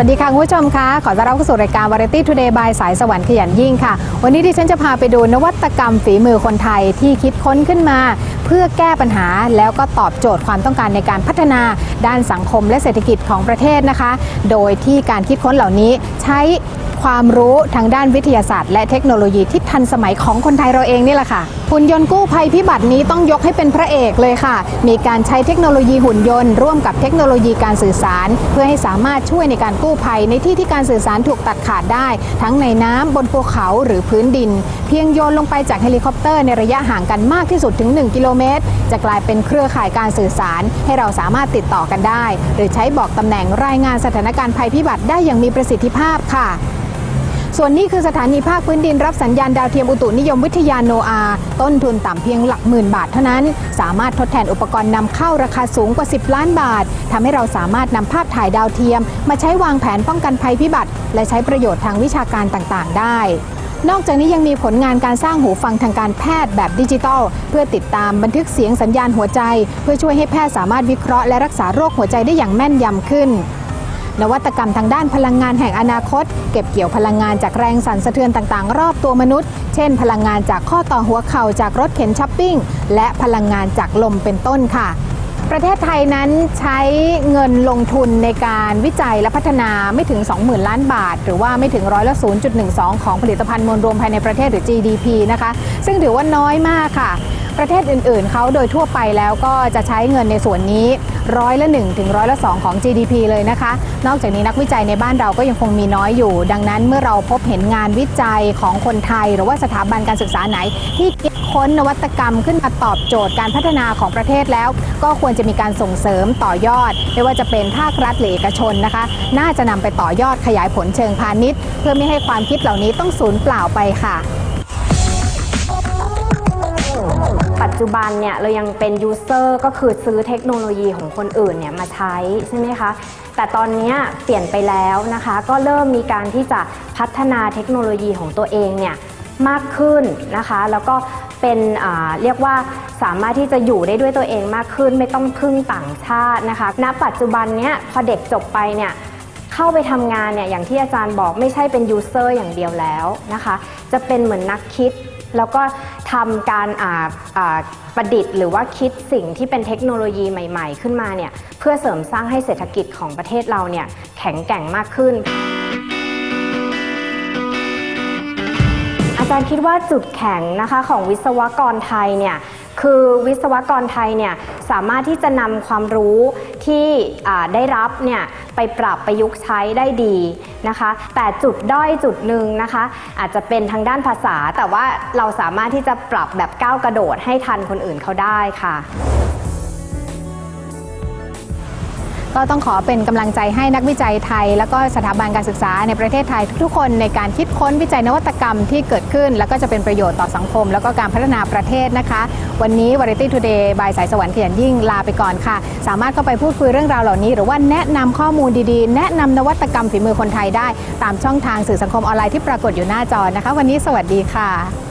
วัสดีค่ะคุณผู้ชมคะขอต้อนรับเข้าสู่รายการ Variety Today by สายสวรรค์ขยันยิ่งค่ะ วันนี้ดิฉันจะพาไปดูนวัตกรรมฝีมือคนไทยที่คิดค้นขึ้นมา เพื่อแก้ปัญหาแล้วก็ตอบโจทย์ความต้องการในการพัฒนาด้านสังคมและเศรษฐกิจของประเทศนะคะ โดยที่การคิดค้นเหล่านี้ใช้ความรู้ทางด้านวิทยาศาสตร์ และเทคโนโลยีที่ทันสมัยของคนไทยเราเองนี่แหละค่ะ หุ่นยนต์กู้ภัยพิบัตินี้ต้องยกให้เป็นพระเอกเลยค่ะ มีการใช้เทคโนโลยีหุ่นยนต์ ร่วมกับเทคโนโลยีการสื่อสาร เพื่อให้สามารถช่วยในการกู้ภัยในที่ที่การสื่อสารถูกตัดขาดได้ ทั้งในน้ำบนภูเขาหรือพื้นดิน เพียงโยนลงไปจากเฮลิคอปเตอร์ในระยะห่างกันมากที่สุดถึง 1 กิโลเมตร จะกลายเป็นเครือข่ายการสื่อสาร ให้เราสามารถติดต่อกันได้ หรือใช้บอกตำแหน่งรายงานสถานการณ์ภัยพิบัติได้อย่างมีประสิทธิภาพค่ะ ส่วนนี้คือสถานีภาคพื้นดินรับสัญญาณดาวเทียมอุตุนิยมวิทยาโนอา ต้นทุนต่ำเพียงหลักหมื่นบาทเท่านั้น สามารถทดแทนอุปกรณ์นำเข้าราคาสูงกว่า 10 ล้านบาททำให้เราสามารถนำภาพถ่ายดาวเทียม มาใช้วางแผนป้องกันภัยพิบัติ และใช้ประโยชน์ทางวิชาการต่างๆ ได้นอกจากนี้ยังมีผลงานการสร้างหูฟังทางการแพทย์แบบดิจิทัล เพื่อติดตามบันทึกเสียงสัญญาณหัวใจ เพื่อช่วยให้แพทย์สามารถวิเคราะห์และรักษาโรคหัวใจได้อย่างแม่นยำขึ้น นวัตกรรมทางด้านพลังงานแห่งอนาคต เก็บเกี่ยวพลังงานจากแรงสั่นสะเทือนต่างๆ รอบตัวมนุษย์ เช่น พลังงานจากข้อต่อหัวเข่าจากรถเข็นช้อปปิ้ง และพลังงานจากลมเป็นต้นค่ะประเทศไทยนั้นใช้เงินลงทุนในการวิจัยและพัฒนาไม่ถึง 20,000 ล้านบาท หรือว่าไม่ถึงร้อยละ 0.12 ของผลิตภัณฑ์มวลรวมภายในประเทศหรือ GDP นะคะ ซึ่งถือว่าน้อยมากค่ะ ประเทศอื่นๆ เขาโดยทั่วไปแล้วก็จะใช้เงินในส่วนนี้ร้อยละ1ถึงร้อยละ2ของ GDP เลยนะคะ นอกจากนี้นักวิจัยในบ้านเราก็ยังคงมีน้อยอยู่ ดังนั้นเมื่อเราพบเห็นงานวิจัยของคนไทย หรือว่าสถาบันการศึกษาไหน ที่คิดค้นนวัตกรรมขึ้นมาตอบโจทย์การพัฒนาของประเทศแล้ว ก็ควรจะมีการส่งเสริมต่อยอด ไม่ว่าจะเป็นภาครัฐหรือเอกชนนะคะ น่าจะนำไปต่อยอดขยายผลเชิงพาณิชย์ เพื่อไม่ให้ความคิดเหล่านี้ต้องสูญเปล่าไปค่ะ จจุบันเนี่ยเรายังเป็นยูเซอร์ก็คือซื้อเทคโนโลยีของคนอื่นเนี่ยมาใช้ใช่ไหมคะ แต่ตอนนี้เปลี่ยนไปแล้วนะคะ ก็เริ่มมีการที่จะพัฒนาเทคโนโลยีของตัวเองเนี่ยมากขึ้นนะคะ แล้วก็เป็นเรียกว่าสามารถที่จะอยู่ได้ด้วยตัวเองมากขึ้น ไม่ต้องพึ่งต่างชาตินะคะณปัจจุบันเนี้ยพอเด็กจบไปเนี่ยเข้าไปทำงานเนี่ยอย่างที่อาจารย์บอกไม่ใช่เป็นยูเซอร์อย่างเดียวแล้วนะคะ จะเป็นเหมือนนักคิด แล้วก็ ทำการประดิษฐ์ หรือว่าคิดสิ่งที่เป็นเทคโนโลยีใหม่ ๆ ขึ้นมาเนี่ยเพื่อเสริมสร้างให้เศรษฐกิจของประเทศเราเนี่ยแข็งแกร่งมากขึ้น อาจารย์คิดว่าจุดแข็งนะคะของวิศวกรไทยเนี่ย คือวิศวกรไทยเนี่ยสามารถที่จะนำความรู้ที่ได้รับเนี่ยไปปรับประยุกต์ใช้ได้ดีนะคะ แต่จุดด้อยจุดหนึ่งนะคะ อาจจะเป็นทางด้านภาษา แต่ว่าเราสามารถที่จะปรับแบบก้าวกระโดดให้ทันคนอื่นเขาได้ค่ะ ก็ต้องขอเป็นกำลังใจให้นักวิจัยไทย แล้วก็สถาบันการศึกษาในประเทศไทยทุกคนในการคิดค้นวิจัยนวัตกรรมที่เกิดขึ้น แล้วก็จะเป็นประโยชน์ต่อสังคม แล้วก็การพัฒนาประเทศนะคะ วันนี้ Variety Today บายสายสวรรค์ขยันยิ่งลาไปก่อนค่ะ สามารถเข้าไปพูดคุยเรื่องราวเหล่านี้ หรือว่าแนะนำข้อมูลดีๆ แนะนำนวัตกรรมฝีมือคนไทยได้ ตามช่องทางสื่อสังคมออนไลน์ที่ปรากฏอยู่หน้าจอนะคะ วันนี้สวัสดีค่ะ